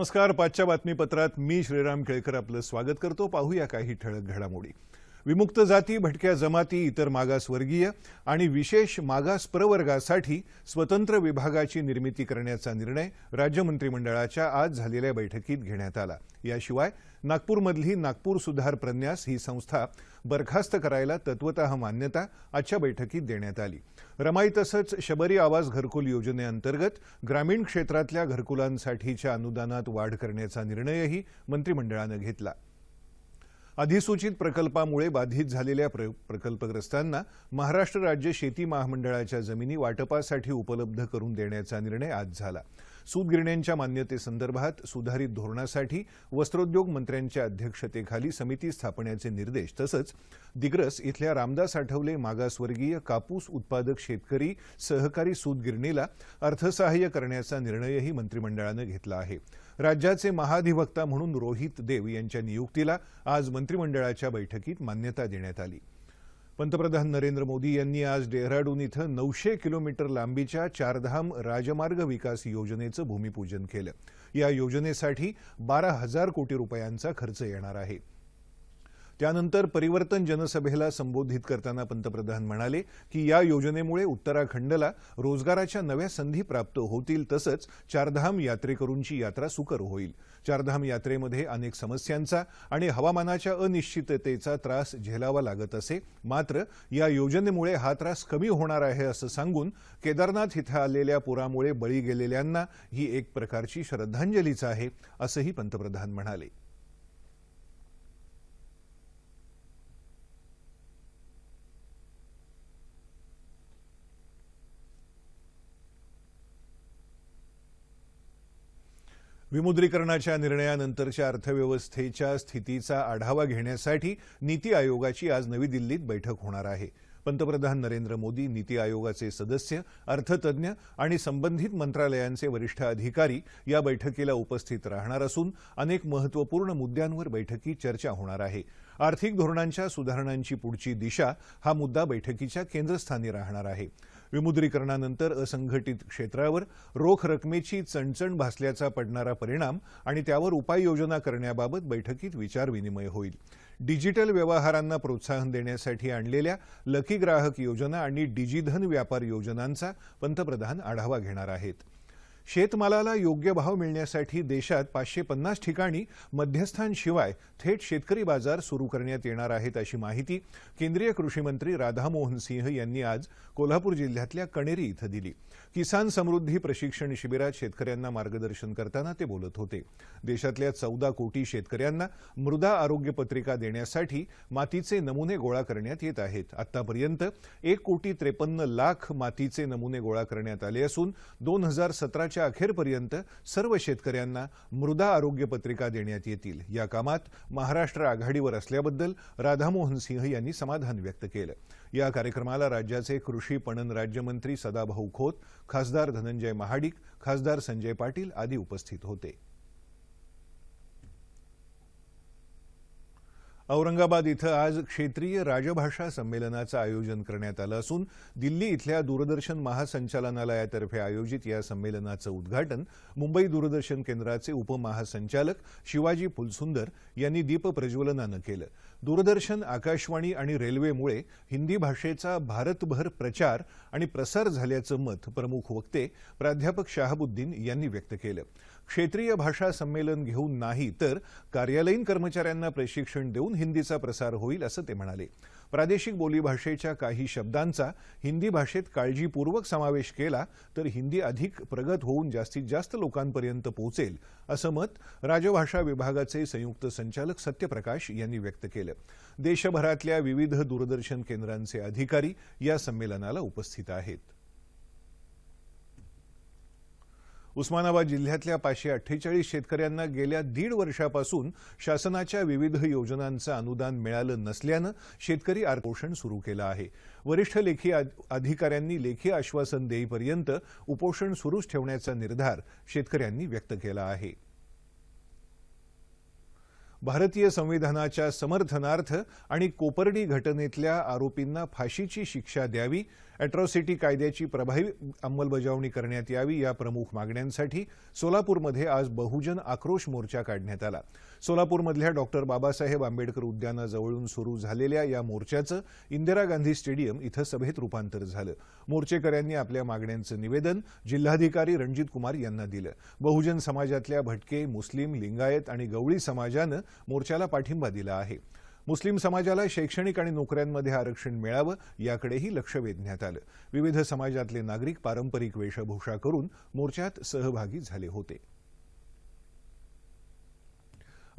नमस्कार पाचच्या बातमीपत्रात मी श्रीराम केळकर आपलं स्वागत करतो. पाहूया काही ठळक घडामोडी. विमुक्त जाती भटक्या जमाती इतर मागासवर्गीय आणि विशेष मागास प्रवर्गासाठी स्वतंत्र विभागाची निर्मिती करण्याचा निर्णय राज्य मंत्रिमंडळाच्या आज झालेल्या बैठकीत घेण्यात आला. याशिवाय नागपूरमधली नागपूर सुधार प्रन्यास ही संस्था बरखास्त करायला तत्वत मान्यता आजच्या बैठकीत देण्यात आली. रमाई तसंच शबरी आवास घरकुल योजनेअंतर्गत ग्रामीण क्षेत्रातल्या घरकुलांसाठीच्या अनुदानात वाढ करण्याचा निर्णयही मंत्रिमंडळानं घेतला. अधिसूचित प्रकल्पामुळे बाधित झालेल्या प्र प्रकल्पग्रस्तांना महाराष्ट्र राज्य शेती महामंडळाच्या जमिनी वाटपासाठी उपलब्ध करून देण्याचा निर्णय आज झाला. सूतगिरण्यांच्या मान्यतेसंदर्भात सुधारित धोरणासाठी वस्त्रोद्योग मंत्र्यांच्या अध्यक्षतेखाली समिती स्थापण्याचे निर्देश तसंच दिग्रस इथल्या रामदास आठवले मागासवर्गीय कापूस उत्पादक शेतकरी सहकारी सूतगिरणीला अर्थसहाय्य करण्याचा निर्णयही मंत्रिमंडळानं घेतला आहे. राज्याचे महाधिवक्ता म्हणून रोहित देव यांच्या नियुक्तीला आज मंत्रिमंडळाच्या बैठकीत मान्यता देण्यात आली. पंतप्रधान नरेंद्र मोदी यांनी आज डेहराडून इथं नऊशे किलोमीटर लांबीच्या चारधाम राजमार्ग विकास योजनेचं भूमिपूजन केलं. या योजनेसाठी बारा हजार कोटी रुपयांचा खर्च येणार आहे. त्यानंतर परिवर्तन जनसभेला संबोधित करताना पंतप्रधान म्हणाले की या योजनेमुळे उत्तराखंडला रोजगाराच्या नव्या संधी प्राप्त होतील तसंच चारधाम यात्रेकरूंची यात्रा सुकर होईल. चारधाम यात्रेमध्ये अनेक समस्यांचा आणि हवामानाच्या अनिश्चिततेचा त्रास झेलावा लागत असे मात्र या योजनेमुळे हा त्रास कमी होणार आहे असं सांगून केदारनाथ इथं आलेल्या पुरामुळे बळी गेलेल्यांना ही एक प्रकारची श्रद्धांजलीच आहे असंही पंतप्रधान म्हणाले. विमुद्रीकरणाच्या निर्णयानंतरच्या अर्थव्यवस्थेच्या स्थितीचा आढावा घेण्यासाठी नीती आयोगाची आज नवी दिल्लीत बैठक होणार आहे. पंतप्रधान नरेंद्र मोदी नीती आयोगाचे सदस्य अर्थतज्ञ आणि संबंधित मंत्रालयांचे वरिष्ठ अधिकारी या बैठकीला उपस्थित राहणार असून अनेक महत्त्वपूर्ण मुद्द्यांवर बैठकीत चर्चा होणार आहे. आर्थिक धोरणांच्या सुधारणांची पुढची दिशा हा मुद्दा बैठकीच्या केंद्रस्थानी राहणार आहे. विमुद्रीकरणानंतर असंघटित क्षेत्रावर रोख रकमेची चणचण भासल्याचा पडणारा परिणाम आणि त्यावर उपाययोजना करण्याबाबत बैठकीत विचारविनिमय होईल. डिजिटल व्यवहारांना प्रोत्साहन देण्यासाठी आणलेल्या लकी ग्राहक योजना आणि डिजिधन व्यापार योजनांचा पंतप्रधान आढावा घेणार आहेत. शेतमालाला योग्य भाव मिळण्यासाठी देशात पाचशे पन्नास ठिकाणी मध्यस्थांशिवाय थेट शेतकरी बाजार सुरू करण्यात येणार आहेत अशी माहिती केंद्रीय कृषीमंत्री राधामोहन सिंह यांनी आज कोल्हापूर जिल्ह्यातल्या कणेरी इथं दिली. किसान समृद्धी प्रशिक्षण शिबिरात शेतकऱ्यांना मार्गदर्शन करताना ते बोलत होते. देशातल्या चौदा कोटी शेतकऱ्यांना मृदा आरोग्य पत्रिका देण्यासाठी मातीचे नमुने गोळा करण्यात येत आहेत. आतापर्यंत एक कोटी त्रेपन्न लाख मातीचे नमुने गोळा करण्यात आले असून दोन हजार महिन्याच्या अखेरपर्यंत सर्व शेतकऱ्यांना मृदा आरोग्य पत्रिका देण्यात येतील. या कामात महाराष्ट्र आघाडीवर असल्याबद्दल राधामोहन सिंह यांनी समाधान व्यक्त केलं. या कार्यक्रमाला राज्याचे कृषी पणन राज्यमंत्री सदाभाऊ खोत खासदार धनंजय महाडिक खासदार संजय पाटील आदी उपस्थित होते. औरंगाबाद इथं आज क्षेत्रीय राजभाषा संमेलनाचं आयोजन करण्यात आलं असून दिल्ली इथल्या दूरदर्शन महासंचालनालयातर्फे आयोजित या संमेलनाचं उद्घाटन मुंबई दूरदर्शन केंद्राचे उपमहासंचालक शिवाजी फुलसुंदर यांनी दीप प्रज्वलनानं केलं. दूरदर्शन आकाशवाणी आणि रेल्वेमुळे हिंदी भाषेचा भारतभर प्रचार आणि प्रसार झाल्याचं मत प्रमुख वक्ते प्राध्यापक शहाबुद्दीन यांनी व्यक्त केलं. क्षेत्रीय भाषा संमेलन घेऊन नाही तर कार्यालयीन कर्मचाऱ्यांना प्रशिक्षण देऊन हिंदीचा प्रसार होईल असं ते म्हणाले. प्रादेशिक बोलीभाषेच्या काही शब्दांचा हिंदी भाषेत काळजीपूर्वक समावेश केला तर हिंदी अधिक प्रगत होऊन जास्तीत जास्त लोकांपर्यंत पोहोचेल असं मत राजभाषा विभागाचे संयुक्त संचालक सत्यप्रकाश यांनी व्यक्त केलं. देशभरातल्या विविध दूरदर्शन केंद्रांचे अधिकारी या संमेलनाला उपस्थित आहेत. उस्मानाबाद जिल्ह्यातल्या पाचशे अठ्ठेचाळीस शेतकऱ्यांना गेल्या दीड वर्षापासून शासनाच्या विविध योजनांचं अनुदान मिळालं नसल्यानं शेतकरी आरपोषण सुरू केलं आहे. वरिष्ठ लेखी अधिकाऱ्यांनी लेखी आश्वासन देईपर्यंत उपोषण सुरूच ठेवण्याचा निर्धार शेतकऱ्यांनी व्यक्त केला आहे. भारतीय संविधानाच्या समर्थनार्थ आणि कोपर्डी घटनेतल्या आरोपींना फाशीची शिक्षा द्यावी अॅट्रॉसिटी कायद्याची प्रभावी अंमलबजावणी करण्यात यावी या प्रमुख मागण्यांसाठी सोलापूरमध्ये आज बहुजन आक्रोश मोर्चा काढण्यात आला. सोलापूरमधल्या डॉक्टर बाबासाहेब आंबेडकर उद्यानाजवळून सुरू झालेल्या या मोर्चाचं इंदिरा गांधी स्टेडियम इथं सभेत रूपांतर झालं. मोर्चेकऱ्यांनी आपल्या मागण्यांचं निवेदन जिल्हाधिकारी रणजित कुमार यांना दिलं. बहुजन समाजातल्या भटके मुस्लिम लिंगायत आणि गवळी समाजानं मोर्चाला पाठिंबा दिला आहे. मुस्लिम समाजाला शैक्षणिक आणि नोकऱ्यांमध्ये आरक्षण मिळावं याकडेही लक्ष वेधण्यात आलं. विविध समाजातले नागरिक पारंपरिक वेशभूषा करून मोर्चात सहभागी झाले होते.